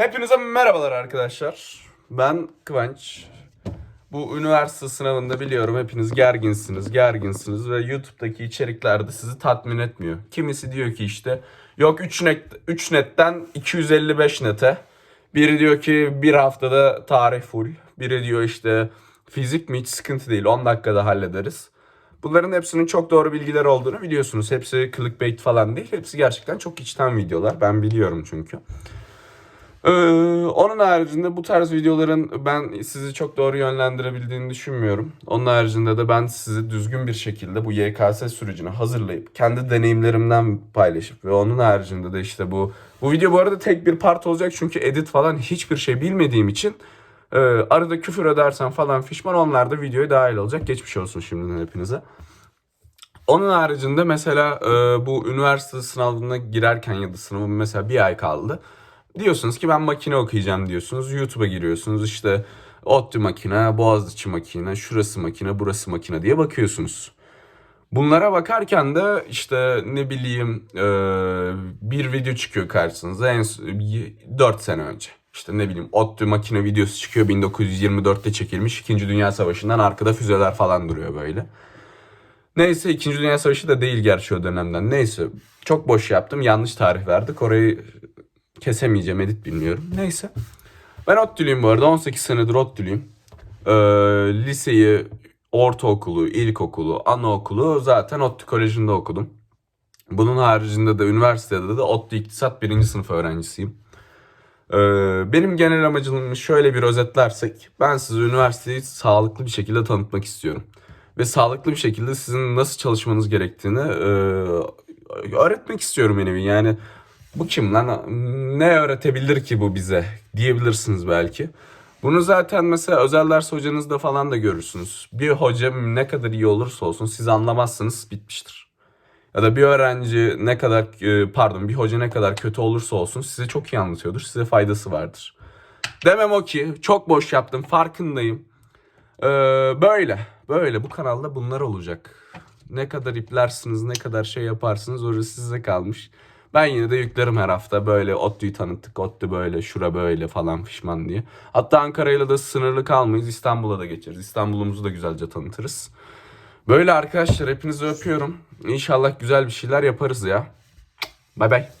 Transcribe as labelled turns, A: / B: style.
A: Hepinize merhabalar arkadaşlar. Ben Kıvanç. Bu üniversite sınavında biliyorum hepiniz gerginsiniz, gerginsiniz ve YouTube'daki içerikler de sizi tatmin etmiyor. Kimisi diyor ki işte yok 3 net 3 netten 255 nete. Biri diyor ki bir haftada tarih full. Biri diyor işte fizik mi hiç sıkıntı değil 10 dakikada hallederiz. Bunların hepsinin çok doğru bilgiler olduğunu biliyorsunuz. Hepsi clickbait falan değil. Hepsi gerçekten çok içten videolar. Ben biliyorum çünkü. Ee, onun haricinde bu tarz videoların ben sizi çok doğru yönlendirebildiğini düşünmüyorum. Onun haricinde de ben sizi düzgün bir şekilde bu YKS sürecini hazırlayıp kendi deneyimlerimden paylaşıp ve onun haricinde de işte bu bu video bu arada tek bir part olacak çünkü edit falan hiçbir şey bilmediğim için e, arada küfür edersen falan fişman onlar da videoya dahil olacak. Geçmiş olsun şimdiden hepinize. Onun haricinde mesela e, bu üniversite sınavına girerken ya da sınavın mesela bir ay kaldı. Diyorsunuz ki ben makine okuyacağım diyorsunuz. YouTube'a giriyorsunuz işte ODTÜ makine, Boğaziçi makine, şurası makine, burası makine diye bakıyorsunuz. Bunlara bakarken de işte ne bileyim e, bir video çıkıyor karşınıza en 4 sene önce. İşte ne bileyim ODTÜ makine videosu çıkıyor 1924'te çekilmiş 2. Dünya Savaşı'ndan arkada füzeler falan duruyor böyle. Neyse 2. Dünya Savaşı da değil gerçi o dönemden. Neyse çok boş yaptım yanlış tarih verdik orayı kesemeyeceğim edit bilmiyorum. Neyse. Ben ODTÜ'lüyüm bu arada 18 senedir ODTÜ'lüyüm. Ee, liseyi, ortaokulu, ilkokulu, anaokulu zaten ODTÜ Koleji'nde okudum. Bunun haricinde de üniversitede de ODTÜ İktisat 1. sınıf öğrencisiyim. Ee, benim genel amacımı şöyle bir özetlersek ben size üniversiteyi sağlıklı bir şekilde tanıtmak istiyorum. Ve sağlıklı bir şekilde sizin nasıl çalışmanız gerektiğini e, öğretmek istiyorum nevi. Yani bu kim lan ne öğretebilir ki bu bize diyebilirsiniz belki. Bunu zaten mesela özel ders hocanızda falan da görürsünüz. Bir hoca ne kadar iyi olursa olsun siz anlamazsınız bitmiştir. Ya da bir öğrenci ne kadar e, pardon bir hoca ne kadar kötü olursa olsun size çok iyi anlatıyordur. Size faydası vardır. Demem o ki çok boş yaptım farkındayım. Ee, böyle böyle bu kanalda bunlar olacak. Ne kadar iplersiniz ne kadar şey yaparsınız orası size kalmış. Ben yine de yüklerim her hafta böyle ODTÜ'yü tanıttık. ODTÜ böyle, şura böyle falan fişman diye. Hatta Ankara'yla da sınırlı kalmayız. İstanbul'a da geçeriz. İstanbul'umuzu da güzelce tanıtırız. Böyle arkadaşlar hepinizi öpüyorum. İnşallah güzel bir şeyler yaparız ya. Bay bay.